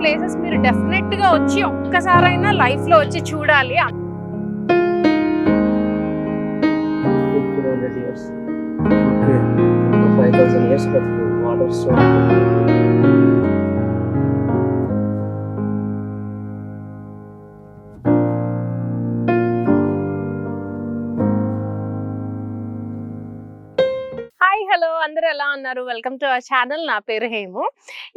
Places మీరు డెఫినెట్గా వచ్చి ఒక్కసారైనా లైఫ్లో వచ్చి చూడాలి. Fifteen hundred years okay five thousand years బతుకు వాటర్ ఉన్నారు వెల్కమ్ టు అవర్ ఛానల్ నా పేరు హేము.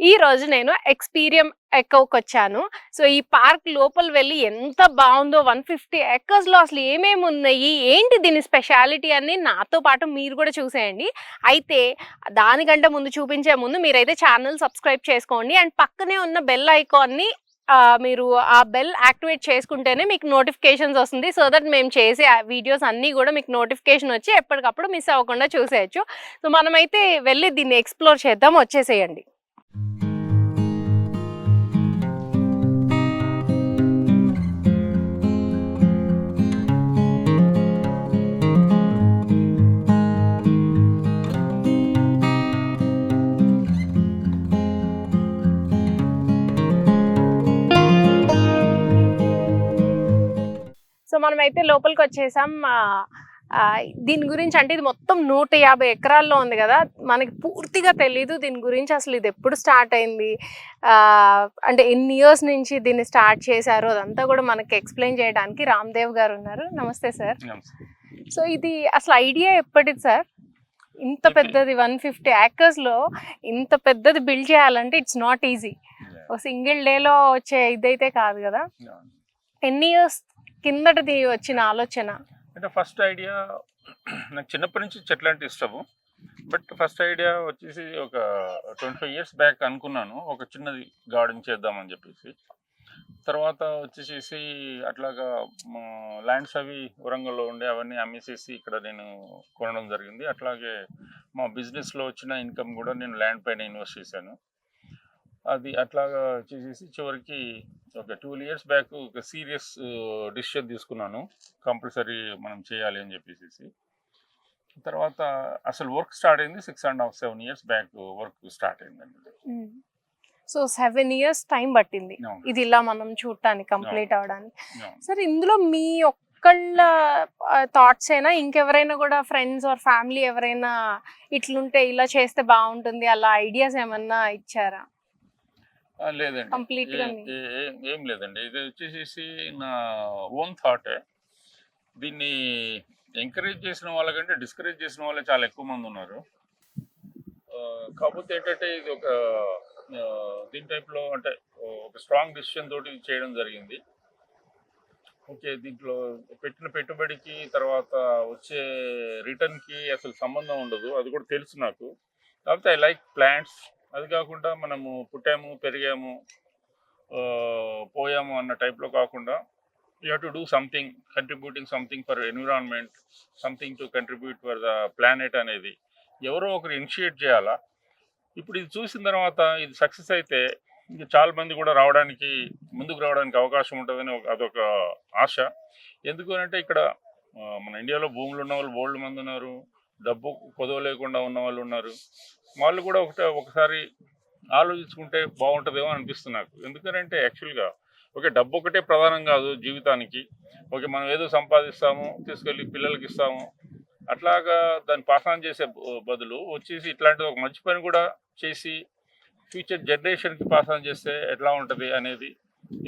ఈ రోజు నేను ఎక్స్పీరియం ఎకోకి వచ్చాను సో ఈ పార్క్ లోపల వెళ్ళి ఎంత బాగుందో వన్ ఫిఫ్టీ ఎక్కర్స్లో అసలు ఏమేమి ఉన్నాయి ఏంటి దీని స్పెషాలిటీ అని నాతో పాటు మీరు కూడా చూసేయండి. అయితే దానికంటే ముందు చూపించే ముందు మీరైతే ఛానల్ సబ్స్క్రైబ్ చేసుకోండి. అండ్ పక్కనే ఉన్న బెల్ ఐకాన్ని మీరు ఆ బెల్ యాక్టివేట్ చేసుకుంటేనే మీకు నోటిఫికేషన్స్ వస్తుంది. సో దట్ మేము చేసే వీడియోస్ అన్నీ కూడా మీకు నోటిఫికేషన్ వచ్చి ఎప్పటికప్పుడు మిస్ అవ్వకుండా చూసేయచ్చు. సో మనమైతే వెళ్ళి దీన్ని ఎక్స్ప్లోర్ చేద్దాం వచ్చేసేయండి. సో మనమైతే లోపలికి వచ్చేసాం దీని గురించి అంటే ఇది మొత్తం నూట యాభై ఎకరాల్లో ఉంది కదా. మనకి పూర్తిగా తెలీదు దీని గురించి అసలు ఇది ఎప్పుడు స్టార్ట్ అయింది. అంటే ఎన్ని ఇయర్స్ నుంచి దీన్ని స్టార్ట్ చేశారు? అదంతా కూడా మనకి ఎక్స్ప్లెయిన్ చేయడానికి రామ్దేవ్ గారు ఉన్నారు. నమస్తే సార్. సో ఇది అసలు ఐడియా ఎప్పటిది సార్? ఇంత పెద్దది వన్ ఫిఫ్టీ లో ఇంత పెద్దది బిల్డ్ చేయాలంటే ఇట్స్ నాట్ ఈజీ. ఒక సింగిల్ డేలో వచ్చే ఇదైతే కాదు కదా. ఎన్ని ఇయర్స్ కిందటిది వచ్చిన ఆలోచన? అంటే ఫస్ట్ ఐడియా నాకు చిన్నప్పటి నుంచి చెట్లు అంటే ఇష్టము. బట్ ఫస్ట్ ఐడియా వచ్చేసి ఒక ట్వంటీ ఫైవ్ ఇయర్స్ బ్యాక్ అనుకున్నాను. ఒక చిన్నది గార్డెన్ చేద్దామని చెప్పేసి. తర్వాత వచ్చేసేసి అట్లాగా ల్యాండ్స్ అవి వరంగల్లో ఉండే అవన్నీ అమ్మేసేసి ఇక్కడ నేను కొనడం జరిగింది. అట్లాగే మా బిజినెస్లో వచ్చిన ఇన్కమ్ కూడా నేను ల్యాండ్ పైన ఇన్వెస్ట్ చేశాను. అది అట్లాగా చేసేసి చివరికి ఒక టూ ఇయర్స్ బ్యాక్ ఒక సీరియస్ డిసిషన్ తీసుకున్నాను. కంపల్సరీ మనం చేయాలి అని చెప్పేసి తర్వాత అసలు వర్క్ స్టార్ట్ అయింది six and half seven years back work start అయిందండి సో సెవెన్ ఇయర్స్ టైం పట్టింది. ఇది ఇలా మనం చూడటానికి కంప్లీట్ అవడానికి. సార్ ఇందులో మీ ఒక్కళ్ళ థాట్స్ అయినా ఇంకెవరైనా కూడా ఫ్రెండ్స్ ఆర్ ఫ్యామిలీ ఎవరైనా ఇట్లుంటే ఇలా చేస్తే బాగుంటుంది అలా ఐడియాస్ ఏమన్నా ఇచ్చారా? లేదండి. ఏ- లేదండి. ఇది వచ్చేసేసి నా ఓన్ థాటే. దీన్ని ఎంకరేజ్ చేసిన వాళ్ళకంటే డిస్కరేజ్ చేసిన వాళ్ళే చాలా ఎక్కువ మంది ఉన్నారు. కాకపోతే ఏంటంటే ఇది ఒక దీని టైప్లో అంటే ఒక స్ట్రాంగ్ డిసిషన్ తోటి చేయడం జరిగింది. ఓకే దీంట్లో పెట్టిన పెట్టుబడికి తర్వాత వచ్చే రిటర్న్కి అసలు సంబంధం ఉండదు. అది కూడా తెలుసు నాకు. కాకపోతే ఐ లైక్ ప్లాంట్స్ అది కాకుండా మనము పుట్టాము పెరిగాము పోయాము అన్న టైప్లో కాకుండా you have to do something contributing something for environment something to contribute for the planet అనేది ఎవరో ఒకరు ఇనిషియేట్ చేయాలా? ఇప్పుడు ఇది చూసిన తర్వాత ఇది సక్సెస్ అయితే ఇంకా చాలా మంది కూడా రావడానికి ముందుకు రావడానికి అవకాశం ఉంటుందని ఒక అదొక ఆశ. ఎందుకు అంటే ఇక్కడ మన ఇండియాలో భూములు ఉన్న వాళ్ళు బోల్డ్ మంది ఉన్నారు డబ్బు కొదవ లేకుండా ఉన్న వాళ్ళు ఉన్నారు. వాళ్ళు కూడా ఒకటే ఒకసారి ఆలోచించుకుంటే బాగుంటుందేమో అనిపిస్తుంది నాకు. ఎందుకంటే యాక్చువల్గా ఓకే డబ్బు ఒకటే ప్రధానం కాదు జీవితానికి. ఓకే మనం ఏదో సంపాదిస్తాము తీసుకెళ్ళి పిల్లలకి ఇస్తాము. అట్లాగా దాన్ని పాసనం చేసే బదులు వచ్చేసి ఇట్లాంటిది ఒక మంచి పని కూడా చేసి ఫ్యూచర్ జనరేషన్కి పాసనం చేస్తే ఎట్లా ఉంటుంది అనేది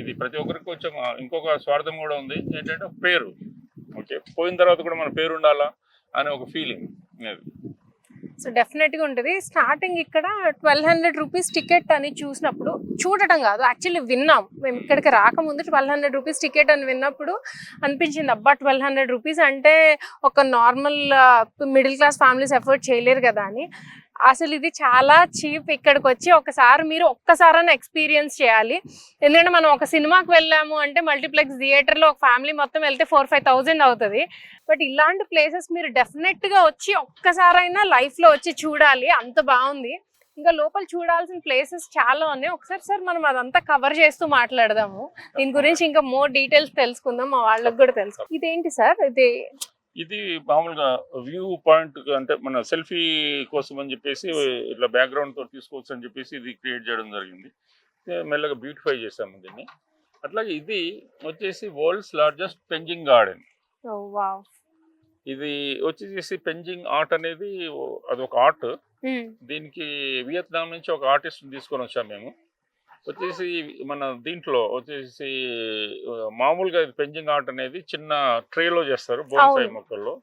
ఇది ప్రతి ఒక్కరికి కొంచెం ఇంకొక స్వార్థం కూడా ఉంది. ఏంటంటే పేరు. ఓకే పోయిన తర్వాత కూడా మన పేరు ఉండాలా అనే ఒక ఫీలింగ్ అనేది. సో డెఫినెట్గా ఉంటుంది. స్టార్టింగ్ ఇక్కడ ట్వెల్వ్ హండ్రెడ్ రూపీస్ టికెట్ అని చూసినప్పుడు చూడటం కాదు యాక్చువల్లీ విన్నాం. మేము ఇక్కడికి రాకముందు ట్వెల్వ్ హండ్రెడ్ రూపీస్ టికెట్ అని విన్నప్పుడు అనిపించింది అబ్బా ట్వెల్వ్ హండ్రెడ్ రూపీస్ అంటే ఒక normal middle class families effort చేయలేరు కదా అని. అసలు ఇది చాలా చీప్ ఇక్కడికి వచ్చి ఒకసారి మీరు ఒక్కసారైనా ఎక్స్పీరియన్స్ చేయాలి. ఎందుకంటే మనం ఒక సినిమాకి వెళ్ళాము అంటే మల్టీప్లెక్స్ థియేటర్లో ఒక ఫ్యామిలీ మొత్తం వెళ్తే ఫోర్ ఫైవ్ థౌజండ్ అవుతుంది. బట్ ఇలాంటి ప్లేసెస్ మీరు డెఫినెట్గా వచ్చి ఒక్కసారైనా లైఫ్లో వచ్చి చూడాలి. అంత బాగుంది. ఇంకా లోపల చూడాల్సిన ప్లేసెస్ చాలా ఉన్నాయి. ఒకసారి సార్ మనం అదంతా కవర్ చేస్తూ మాట్లాడదాము. దీని గురించి ఇంకా మోర్ డీటెయిల్స్ తెలుసుకుందాం. మా వాళ్ళకి కూడా తెలుసు. ఇదేంటి సార్? ఇది ఇది మామూలుగా వ్యూ పాయింట్ అంటే మన సెల్ఫీ కోసం అని చెప్పేసి ఇట్లా బ్యాక్గ్రౌండ్తో తీసుకోవచ్చు అని చెప్పేసి ఇది క్రియేట్ చేయడం జరిగింది. మెల్లగా బ్యూటిఫై చేసాము దీన్ని. అట్లాగే ఇది వచ్చేసి వరల్డ్స్ లార్జెస్ట్ పెంజింగ్ గార్డెన్. ఇది వచ్చేసి పెంజింగ్ ఆర్ట్ అనేది ఓ- అదొక ఆర్ట్. దీనికి వియత్నాం నుంచి ఒక ఆర్టిస్ట్ తీసుకొని వచ్చాము మేము. వచ్చేసి మన దీంట్లో వచ్చేసి మామూలుగా పెంజింగ్ ఆర్ట్ అనేది చిన్న ట్రేలో చేస్తారు బోన్సాయి. మొక్కల్లో.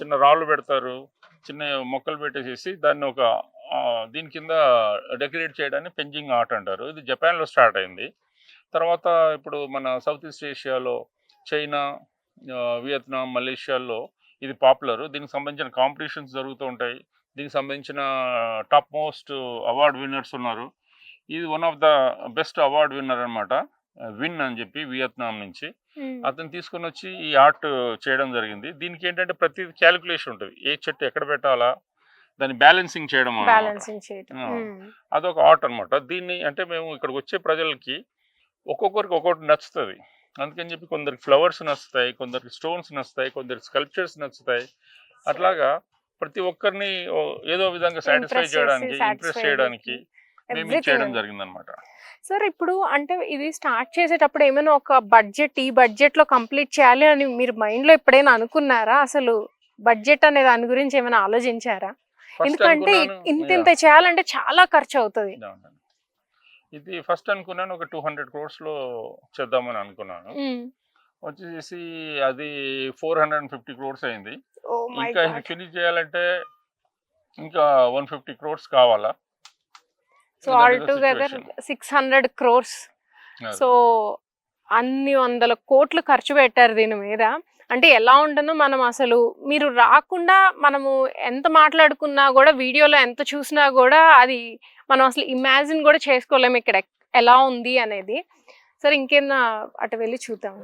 చిన్న రాళ్ళు పెడతారు చిన్న మొక్కలు పెట్టేసేసి దాన్ని ఒక దీని కింద డెకరేట్ చేయడాన్ని పెంజింగ్ ఆర్ట్ అంటారు. ఇది జపాన్లో స్టార్ట్ అయింది. తర్వాత ఇప్పుడు మన సౌత్ ఈస్ట్ ఏషియాలో చైనా వియత్నాం మలేషియాలో ఇది పాపులర్. దీనికి సంబంధించిన కాంపిటీషన్స్ జరుగుతూ ఉంటాయి. దీనికి సంబంధించిన టాప్ మోస్ట్ అవార్డ్ విన్నర్స్ ఉన్నారు. ఇది one of the best award winner అనమాట విన్ అని చెప్పి వియత్నాం నుంచి. మ్మ్. అతను తీసుకొని వచ్చి ఈ ఆర్ట్ చేయడం జరిగింది. దీనికి ఏంటంటే ప్రతి క్యాలిక్యులేషన్ ఉంటుంది. ఏ చెట్టు ఎక్కడ పెట్టాలా? దాన్ని బ్యాలెన్సింగ్ చేయడం. మ్మ్. అదొక ఆర్ట్ అన్నమాట. దీన్ని అంటే మేము ఇక్కడికి వచ్చే ప్రజలకి ఒక్కొక్కరికి ఒక్కొక్కటి నచ్చుతుంది. అందుకని చెప్పి కొందరికి ఫ్లవర్స్ నచ్చుతాయి కొందరికి స్టోన్స్ నచ్చుతాయి కొందరికి స్కల్ప్చర్స్ నచ్చుతాయి. అట్లాగా ప్రతి ఒక్కరిని ఏదో విధంగా సాటిస్ఫై చేయడానికి ఇంప్రెస్ చేయడానికి. చేయడం ఉంది. జరిగిందనమాట. సార్ ఇప్పుడు అంటే ఇది స్టార్ట్ చేసేటప్పుడు ఏమైనా ఒక బడ్జెట్ ఈ బడ్జెట్లో కంప్లీట్ చేయాలి అని మీరు మైండ్లో ఎప్పుడైనా అనుకున్నారా? అసలు బడ్జెట్ అనే దాని గురించి ఏమైనా ఆలోచించారా? ఎందుకంటే ఇంత. ఇంత చేయాలంటే చాలా ఖర్చు అవుతుంది. ఇది ఫస్ట్ అనుకున్నాను ఒక టూ హండ్రెడ్ క్రోర్స్లో చేద్దామని అనుకున్నాను. వచ్చేసి అది four hundred and fifty crores అయింది. ఇంకా ఇది ఫినిష్ చేయాలంటే ఇంకా వన్ ఫిఫ్టీ క్రోర్స్ కావాలా? So all together. Six hundred crores. So అన్ని వందల కోట్లు ఖర్చు పెట్టారు దీని మీద. అంటే ఎలా ఉంటుందో మనం అసలు? మీరు రాకుండా మనము ఎంత మాట్లాడుకున్నా కూడా వీడియోలో ఎంత చూసినా కూడా అది మనం అసలు ఇమాజిన్ కూడా చేసుకోలేము ఇక్కడ ఎలా ఉంది అనేది. సరే ఇంకేనా అటు వెళ్ళి చూద్దాం.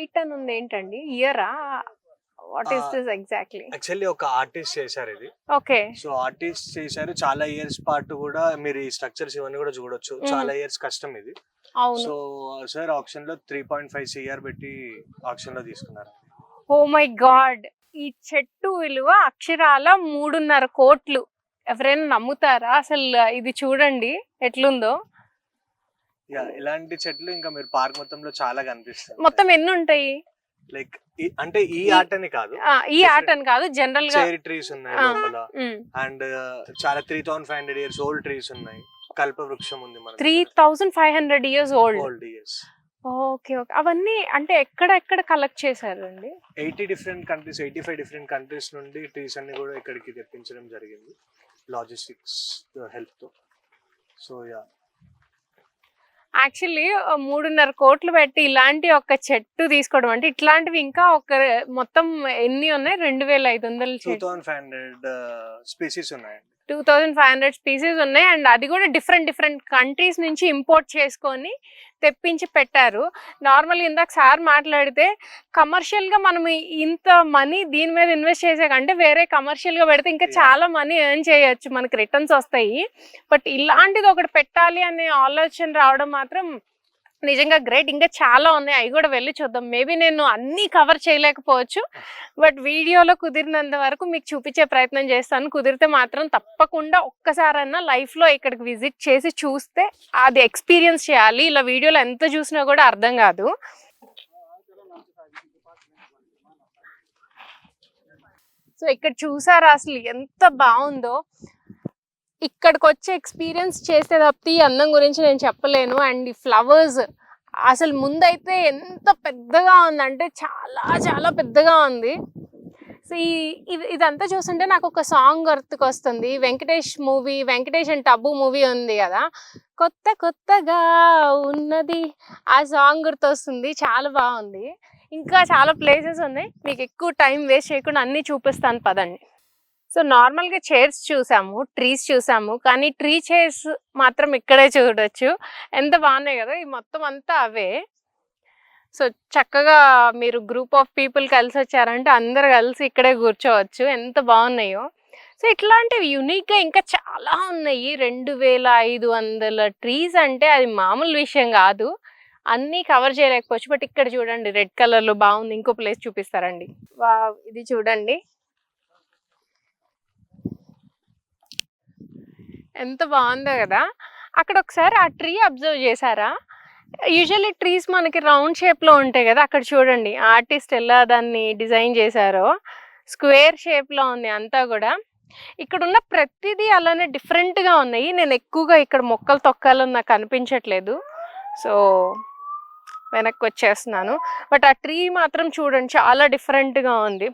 ఎయిట్ అని ఉంది ఏంటండి? ఇయరా what is. This exactly actually ఒక ఆర్టిస్ట్ చేశారు ఇది. ఓకే సో ఆర్టిస్ట్ చేశారు. చాలా ఇయర్స్ పాటు కూడా మీరు ఈ స్ట్రక్చర్స్ ఇవన్నీ కూడా చూడొచ్చు. Mhm. చాలా ఇయర్స్ కష్టం ఇది. సో సార్ ఆప్షన్లో త్రీ పాయింట్ ఫైవ్ సిఆర్ పెట్టి ఆప్షన్లో తీసుకున్నారు. ఓ మై గాడ్ ఈ చెట్టు విలువ అక్షరాల మూడున్నర కోట్లు. ఎవరైనా నమ్ముతారా? అసలు ఇది చూడండి. ఎట్లుందో? యా ఇలాంటి చెట్లు ఇంకా మీరు పార్క్ మొత్తంలో చాలా కనిపిస్తాయి. మొత్తం ఎన్ని ఉంటాయి? లైక్ అంటే ఈ ఆర్ట్ అని కాదు. ఈ ఆర్ట్ అని కాదు జనరల్గా ట్రీస్ ఉన్నాయి. లోపల. అండ్ చాలా three thousand five hundred years old trees ఉన్నాయి. కల్ప వృక్షం ఉంది మన three thousand five hundred years old old years okay okay అవన్నీ అంటే ఎక్కడ ఎక్కడ కలెక్ట్ చేశారండి? Eighty different countries eighty five different countries నుండి ట్రీస్ అన్ని కూడా ఇక్కడికి తెప్పించడం జరిగింది. లాజిస్టిక్స్ హెల్ప్తో. సో యా యాక్చువల్లీ మూడున్నర కోట్లు పెట్టి ఇలాంటి ఒక చెట్టు తీసుకోవడం అంటే ఇట్లాంటివి ఇంకా ఒక మొత్తం ఎన్ని ఉన్నాయి? రెండు వేల ఐదు వందల టూ చెట్టు థౌసండ్ ఫైవ్ హండ్రెడ్ స్పీసీస్ ఉన్నాయండి. Two thousand five hundred species ఉన్నాయి. అండ్ అది కూడా డిఫరెంట్ డిఫరెంట్ కంట్రీస్ నుంచి ఇంపోర్ట్ చేసుకొని తెప్పించి పెట్టారు. నార్మల్ ఇందాక సార్ మాట్లాడితే కమర్షియల్గా మనం ఇంత మనీ దీని మీద ఇన్వెస్ట్ చేసే కంటే వేరే కమర్షియల్గా పెడితే ఇంకా. చాలా మనీ ఎర్న్ చేయొచ్చు. మనకి రిటర్న్స్ వస్తాయి. బట్ ఇలాంటిది ఒకటి పెట్టాలి అనే ఆలోచన రావడం మాత్రం నిజంగా గ్రేట్. ఇంకా చాలా ఉన్నాయి. అవి కూడా వెళ్ళి చూద్దాం. మేబీ నేను అన్నీ కవర్ చేయలేకపోవచ్చు. బట్ వీడియోలో కుదిరినంత వరకు మీకు చూపించే ప్రయత్నం చేస్తాను. కుదిరితే మాత్రం తప్పకుండా ఒక్కసారన్నా లైఫ్లో ఇక్కడికి విజిట్ చేసి చూస్తే అది ఎక్స్పీరియన్స్ చేయాలి. ఇలా వీడియోలో ఎంత చూసినా కూడా అర్థం కాదు. సో ఇక్కడ చూసారా అసలు ఎంత బాగుందో. ఇక్కడికి వచ్చి ఎక్స్పీరియన్స్ చేస్తే తప్పితే ఈ అందం గురించి నేను చెప్పలేను. అండ్ ఈ ఫ్లవర్స్ అసలు ముందైతే ఎంత పెద్దగా ఉందంటే చాలా చాలా పెద్దగా ఉంది. సో ఈ ఇది ఇదంతా చూస్తుంటే నాకు ఒక సాంగ్ గుర్తుకొస్తుంది. Venkatesh movie Venkatesh and Tabu movie ఉంది కదా. కొత్త కొత్తగా ఉన్నది. ఆ సాంగ్ గుర్తొస్తుంది. చాలా బాగుంది. ఇంకా చాలా ప్లేసెస్ ఉన్నాయి. మీకు ఎక్కువ టైం వేస్ట్ చేయకుండా అన్నీ చూపిస్తాను. పదండి. సో నార్మల్గా చైర్స్ చూసాము ట్రీస్ చూసాము కానీ ట్రీ చైర్స్ మాత్రం ఇక్కడే చూడొచ్చు. ఎంత బాగున్నాయి కదా ఈ మొత్తం అంతా అవే. సో చక్కగా మీరు గ్రూప్ ఆఫ్ పీపుల్ కలిసి వచ్చారంటే అందరు కలిసి ఇక్కడే కూర్చోవచ్చు ఎంత బాగున్నాయో. సో ఇట్లాంటివి యూనిక్గా ఇంకా చాలా ఉన్నాయి. రెండు వేల ఐదు వందల ట్రీస్ అంటే అది మామూలు విషయం కాదు. అన్నీ కవర్ చేయలేకపోవచ్చు బట్ ఇక్కడ చూడండి రెడ్ కలర్లో బాగుంది ఇంకో ప్లేస్ చూపిస్తారండి. ఇది చూడండి. ఎంత బాగుందో కదా! అక్కడ ఒకసారి ఆ ట్రీ అబ్జర్వ్ చేశారా? యూజువల్లీ ట్రీస్ మనకి రౌండ్ షేప్లో ఉంటాయి కదా! అక్కడ చూడండి ఆర్టిస్ట్ ఎలా దాన్ని డిజైన్ చేశారో స్క్వేర్ షేప్లో ఉంది అంతా కూడా. ఇక్కడ ఉన్న ప్రతిదీ అలానే డిఫరెంట్గా ఉన్నాయి. నేను ఎక్కువగా ఇక్కడ మొక్కలు తొక్కాలని నాకు అనిపించట్లేదు. సో వెనక్కి వచ్చేస్తున్నాను. బట్ ఆ ట్రీ మాత్రం చూడండి చాలా డిఫరెంట్గా ఉంది.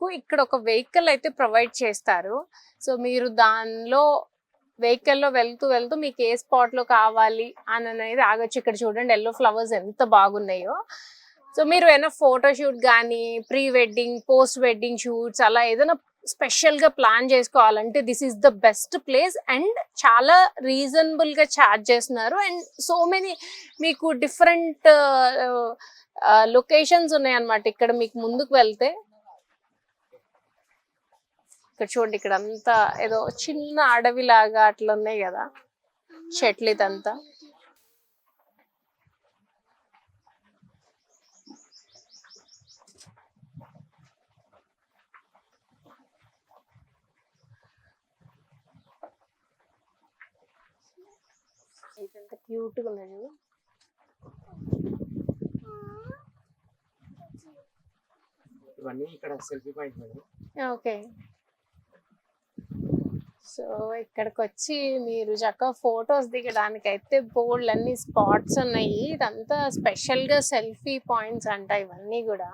మీకు ఇక్కడ ఒక వెహికల్ అయితే ప్రొవైడ్ చేస్తారు. సో మీరు దానిలో వెహికల్లో వెళ్తూ వెళ్తూ మీకు ఏ స్పాట్లో కావాలి అని అనేది ఆగొచ్చు. ఇక్కడ చూడండి ఎల్లో ఫ్లవర్స్ ఎంత బాగున్నాయో. సో మీరు ఏదైనా ఫోటోషూట్ కానీ pre wedding post wedding shoots అలా ఏదైనా స్పెషల్గా ప్లాన్ చేసుకోవాలంటే this is the best place and చాలా రీజనబుల్గా ఛార్జ్ చేస్తున్నారు. అండ్ సో మెనీ మీకు డిఫరెంట్ లొకేషన్స్ uh, uh, ఉన్నాయన్నమాట. ఇక్కడ మీకు ముందుకు వెళ్తే ఇక్కడ చూడండి ఇక్కడ అంతా ఏదో చిన్న అడవి లాగా అట్లా ఉన్నాయి కదా చెట్లు ఇదంతా ఇదంతా క్యూట్గా ఉన్నది చూడు. ఇవన్నీ ఇక్కడ సెల్ఫీ పాయింట్ ఓకే. సో ఇక్కడికి వచ్చి మీరు చక్కగా ఫొటోస్ దిగడానికి అయితే బోల్డ్ అన్ని స్పాట్స్ ఉన్నాయి. ఇదంతా స్పెషల్గా సెల్ఫీ పాయింట్స్ అంట ఇవన్నీ కూడా.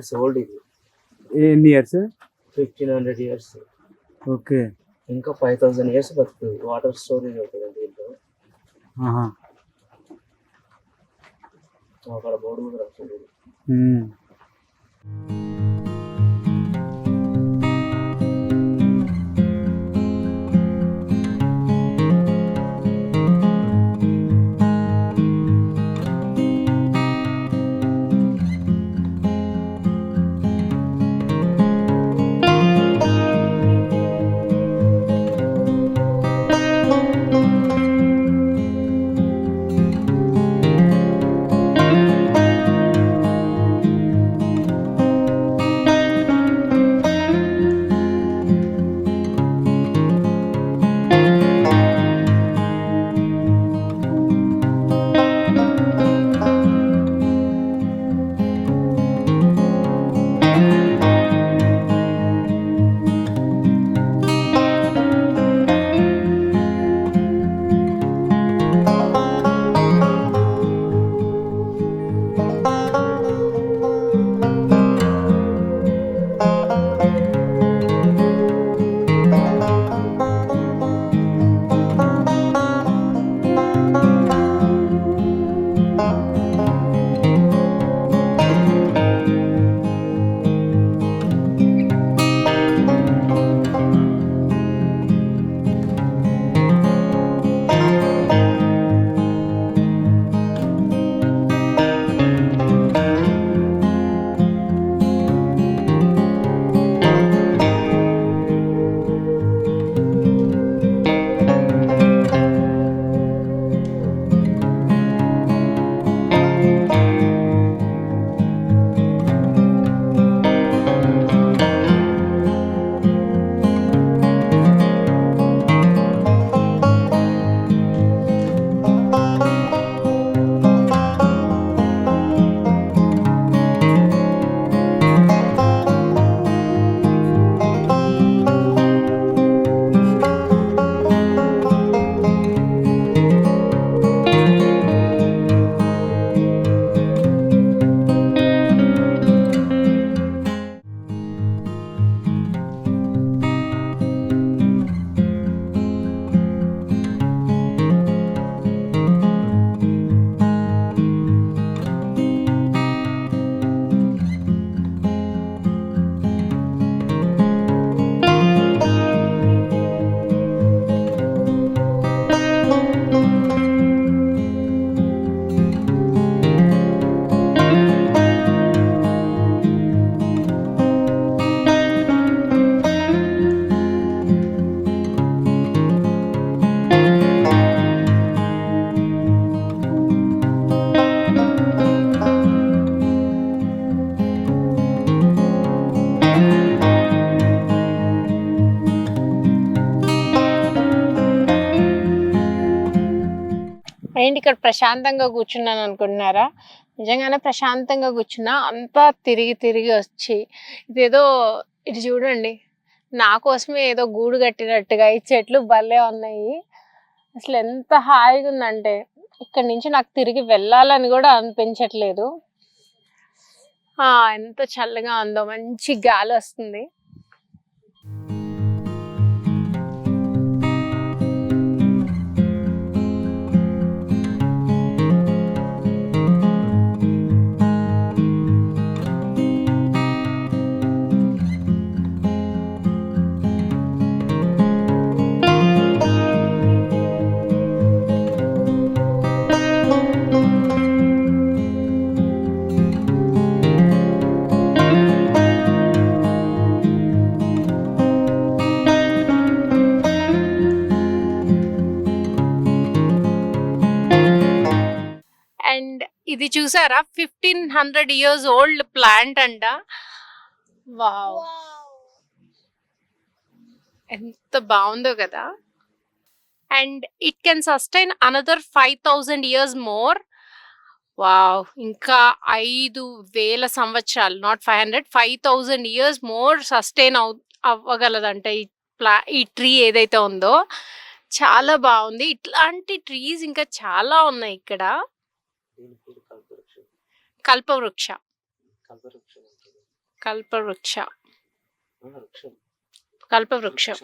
ఇయర్స్ ఓల్డ్ ఇది. ఎన్ని years fifteen hundred years okay. ఇంకా ఫైవ్ థౌసండ్ ఇయర్స్ బతుకుతుంది. వాటర్ స్టోరేజ్ అవుతుంది దీంట్లో. అక్కడ బోర్డు కూడా రాస్తుంది. ఇక్కడ ప్రశాంతంగా కూర్చున్నాను అనుకుంటున్నారా? నిజంగానే ప్రశాంతంగా కూర్చున్నా అంతా తిరిగి తిరిగి వచ్చి ఇదేదో ఇది చూడండి నా కోసమే ఏదో గూడు కట్టినట్టుగా ఈ చెట్లు భలే ఉన్నాయి. అసలు ఎంత హాయిగా ఉందంటే ఇక్కడ నుంచి నాకు తిరిగి వెళ్ళాలని కూడా అనిపించట్లేదు. ఎంత చల్లగా ఉందో మంచి గాలి వస్తుంది. చూసారా? Fifteen hundred years old plant అంట. వావ్. ఎంత బాగుందో కదా. And it can sustain another five thousand years more wow. ఇంకా ఐదు వేల సంవత్సరాలు not five hundred five thousand years more sustain అవ్ అవ్వగలదంట ఈ ప్లా ఈ ట్రీ ఏదైతే ఉందో. చాలా బాగుంది. ఇట్లాంటి ట్రీస్ ఇంకా చాలా ఉన్నాయి ఇక్కడ. కల్పవృక్ష. కల్పవృక్షం. కల్పవృక్షం.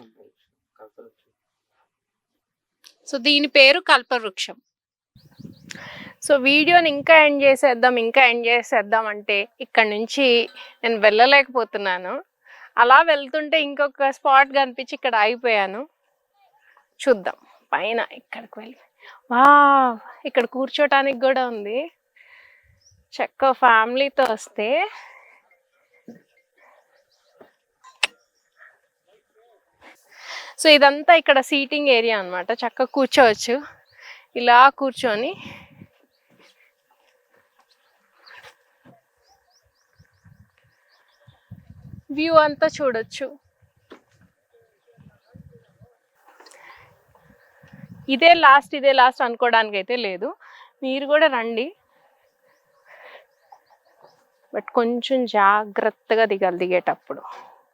సో దీని పేరు కల్పవృక్షం. సో వీడియోని ఇంకా ఎండ్ చేసేద్దాం ఇంకా ఎండ్ చేసేద్దాం అంటే ఇక్కడ నుంచి నేను వెళ్ళలేకపోతున్నాను. అలా వెళ్తుంటే ఇంకొక స్పాట్ కనిపించి ఇక్కడ ఆగిపోయాను. చూద్దాం. పైన ఇక్కడికి వెళ్ళి. వా ఇక్కడ కూర్చోటానికి కూడా ఉంది. చక్క ఫ్యామిలీతో వస్తే సో ఇదంతా ఇక్కడ సీటింగ్ ఏరియా అనమాట చక్కగా కూర్చోవచ్చు. ఇలా కూర్చొని వ్యూ అంతా చూడొచ్చు. ఇదే లాస్ట్ ఇదే లాస్ట్ అనుకోవడానికి అయితే లేదు. మీరు కూడా రండి. బట్ కొంచెం జాగ్రత్తగా దిగాలి దిగేటప్పుడు.